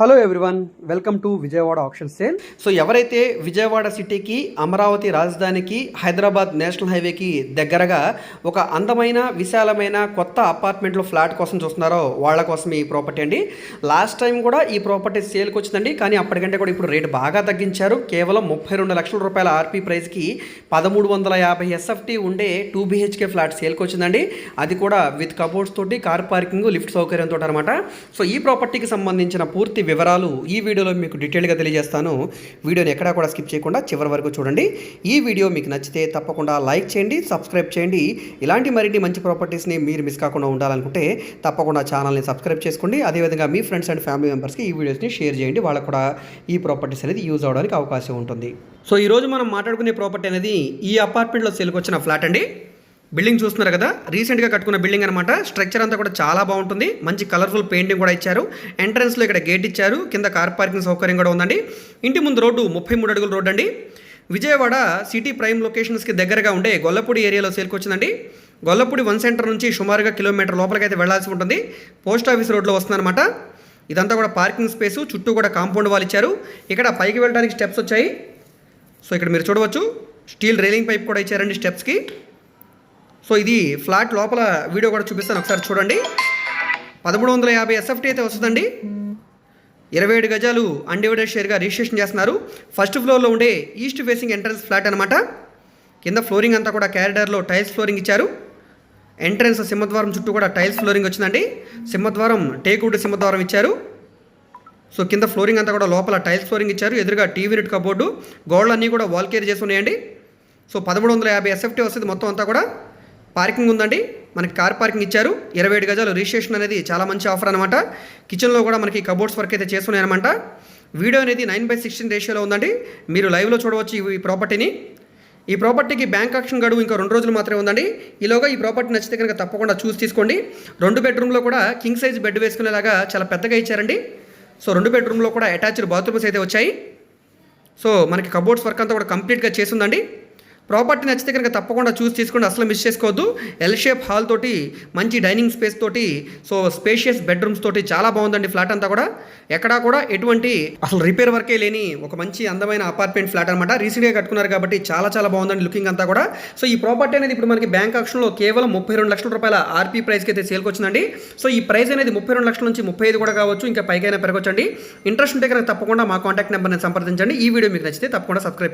Hello everyone welcome to Vijayawada option sale so ఎవరైతే విజయవాడ సిటీకి అమరావతి రాజధానికి హైదరాబాద్ నేషనల్ హైవేకి దగ్గరగా ఒక అందమైన విశాలమైన కొత్త అపార్ట్మెంట్లో ఫ్లాట్ కోసం చూస్తున్నారో వాళ్ళ కోసం ఈ ప్రాపర్టీ అండి. లాస్ట్ టైం కూడా ఈ ప్రాపర్టీ సేల్కి వచ్చిందండి. కానీ అప్పటికంటే కూడా ఇప్పుడు రేటు బాగా తగ్గించారు. కేవలం ముప్పై రెండు లక్షల రూపాయల ఆర్పీ ప్రైస్కి పదమూడు వందల యాభై ఎస్ఎఫ్టీ ఉండే టూ బీహెచ్కే ఫ్లాట్ సేల్కి వచ్చిందండి. అది కూడా విత్ కబోర్డ్స్ తోటి కార్ పార్కింగ్ లిఫ్ట్ సౌకర్యంతో అనమాట సో ఈ ప్రాపర్టీకి సంబంధించిన పూర్తి వివరాలు ఈ వీడియోలో మీకు డీటెయిల్గా తెలియజేస్తాను. వీడియోని ఎక్కడా కూడా స్కిప్ చేయకుండా చివరి వరకు చూడండి. ఈ వీడియో మీకు నచ్చితే తప్పకుండా లైక్ చేయండి సబ్స్క్రైబ్ చేయండి. ఇలాంటి మరిన్ని మంచి ప్రాపర్టీస్ని మీరు మిస్ కాకుండా ఉండాలనుకుంటే తప్పకుండా ఛానల్ని సబ్స్క్రైబ్ చేసుకోండి. అదేవిధంగా మీ ఫ్రెండ్స్ అండ్ ఫ్యామిలీ మెంబర్స్కి ఈ వీడియోస్ని షేర్ చేయండి. వాళ్ళకు కూడా ఈ ప్రాపర్టీస్ అనేది యూజ్ అవడానికి అవకాశం ఉంటుంది. సో ఈరోజు మనం మాట్లాడుకునే ప్రాపర్టీ అనేది ఈ అపార్ట్మెంట్లో సేల్కి వచ్చిన ఫ్లాట్ అండి. బిల్డింగ్ చూస్తున్నారు కదా రీసెంట్గా కట్టుకున్న బిల్డింగ్ అనమాట స్ట్రక్చర్ అంతా కూడా చాలా బాగుంటుంది. మంచి కలర్ఫుల్ పెయింటింగ్ కూడా ఇచ్చారు. ఎంట్రన్స్లో ఇక్కడ గేట్ ఇచ్చారు. కింద కార్ పార్కింగ్ సౌకర్యం కూడా ఉందండి. ఇంటి ముందు రోడ్డు ముప్పై మూడు అడుగుల రోడ్డు అండి. విజయవాడ సిటీ ప్రైమ్ లొకేషన్స్కి దగ్గరగా ఉండే గొల్లపూడి ఏరియాలో సేల్కొచ్చిందండి గొల్లపూడి వన్ సెంటర్ నుంచి సుమారుగా కిలోమీటర్ లోపలికి అయితే వెళ్ళాల్సి ఉంటుంది. పోస్ట్ ఆఫీస్ రోడ్లో వస్తుందన్నమాట. ఇదంతా కూడా పార్కింగ్ స్పేసు చుట్టూ కూడా కాంపౌండ్ వాళ్ళు ఇచ్చారు. ఇక్కడ పైకి వెళ్ళడానికి స్టెప్స్ వచ్చాయి. సో ఇక్కడ మీరు చూడవచ్చు. స్టీల్ రైలింగ్ పైప్ కూడా ఇచ్చారండి స్టెప్స్కి సో ఇది ఫ్లాట్ లోపల వీడియో కూడా చూపిస్తాను. ఒకసారి చూడండి. పదమూడు వందల యాభై ఎస్ఎఫ్టీ అయితే వస్తుందండి. ఇరవై ఏడు గజాలు అన్డివైడెడ్ షేర్గా రిజిస్ట్రేషన్ చేస్తున్నారు. ఫస్ట్ ఫ్లోర్లో ఉండే ఈస్ట్ ఫేసింగ్ ఎంట్రన్స్ ఫ్లాట్ అనమాట కింద ఫ్లోరింగ్ అంతా కూడా క్యారిడర్లో టైల్స్ ఫ్లోరింగ్ ఇచ్చారు. ఎంట్రన్స్ సింహద్వారం చుట్టూ కూడా టైల్స్ ఫ్లోరింగ్ వచ్చిందండి. సింహద్వారం టేకుడ్ సింహద్వారం ఇచ్చారు. సో కింద ఫ్లోరింగ్ అంతా కూడా లోపల టైల్స్ ఫ్లోరింగ్ ఇచ్చారు. ఎదురుగా టీవీ నెట్ కబోర్డు గోడలన్నీ కూడా వాల్ కేర్ చేసి ఉన్నాయండి. సో పదమూడు వందల యాభై ఎస్ఎఫ్టీ వస్తుంది మొత్తం అంతా కూడా. పార్కింగ్ ఉందండి. మనకి కార్ పార్కింగ్ ఇచ్చారు. ఇరవై ఏడు గజాలు రిజిస్ట్రేషన్ అనేది చాలా మంచి ఆఫర్ అనమాట కిచెన్లో కూడా మనకి కబోర్డ్స్ వర్క్ అయితే చేస్తున్నాయి అనమాట వీడియో అనేది నైన్ బై సిక్స్టీన్ రేషియోలో ఉందండి. మీరు లైవ్లో చూడవచ్చు ఈ- ఈ ప్రాపర్టీని. ఈ ప్రాపర్టీకి బ్యాంక్ ఆక్షన్ గడువు ఇంకా రెండు రోజులు మాత్రమే ఉందండి. ఈలోగా ఈ ప్రాపర్టీ నచ్చితే కనుక తప్పకుండా చూసి తీసుకోండి. రెండు బెడ్రూమ్లో కూడా కింగ్ సైజ్ బెడ్ వేసుకునేలాగా చాలా పెద్దగా ఇచ్చారండి. సో రెండు బెడ్రూమ్లో కూడా అటాచ్డ్ బాత్రూమ్స్ అయితే వచ్చాయి. సో మనకి కబోర్డ్స్ వర్క్ అంతా కూడా కంప్లీట్గా చేసిందండి ప్రాపర్టీ నచ్చితే కనుక తప్పకుండా చూసి తీసుకోండి అసలు మిస్ చేసుకోవద్దు. ఎల్ షేప్ హాల్ తోటి మంచి డైనింగ్ స్పేస్ తోటి సో స్పేషియస్ బెడ్రూమ్స్ తోటి చాలా బాగుందండి ఫ్లాట్ అంతా కూడా. ఎక్కడా కూడా ఎటువంటి అసలు రిపేర్ వర్కే లేని ఒక మంచి అందమైన అపార్ట్మెంట్ ఫ్లాట్ అనమాట రీసెంట్గా కట్టుకున్నారు కాబట్టి చాలా చాలా బాగుందండి లుకింగ్ అంతా కూడా. సో ఈ ప్రాపర్టీ అనేది ఇప్పుడు మనకి బ్యాంక్ ఆక్షన్లో కేవలం ముప్పై రెండు లక్షల రూపాయల ఆర్పీ ప్రైస్కి అయితే సేల్కి వచ్చిందండి. సో ఈ ప్రైస్ అనేది ముప్పై రెండు లక్షల నుంచి ముప్పై ఐదు కూడా కావచ్చు ఇంకా పైకైనా పెరగొచ్చండి. ఇంట్రెస్ట్ ఉంటే కనుక తప్పకుండా మా కాంటాక్ట్ నెంబర్ని సంప్రదించండి. ఈ వీడియో మీకు నచ్చితే తప్పకుండా సబ్స్క్రైబ్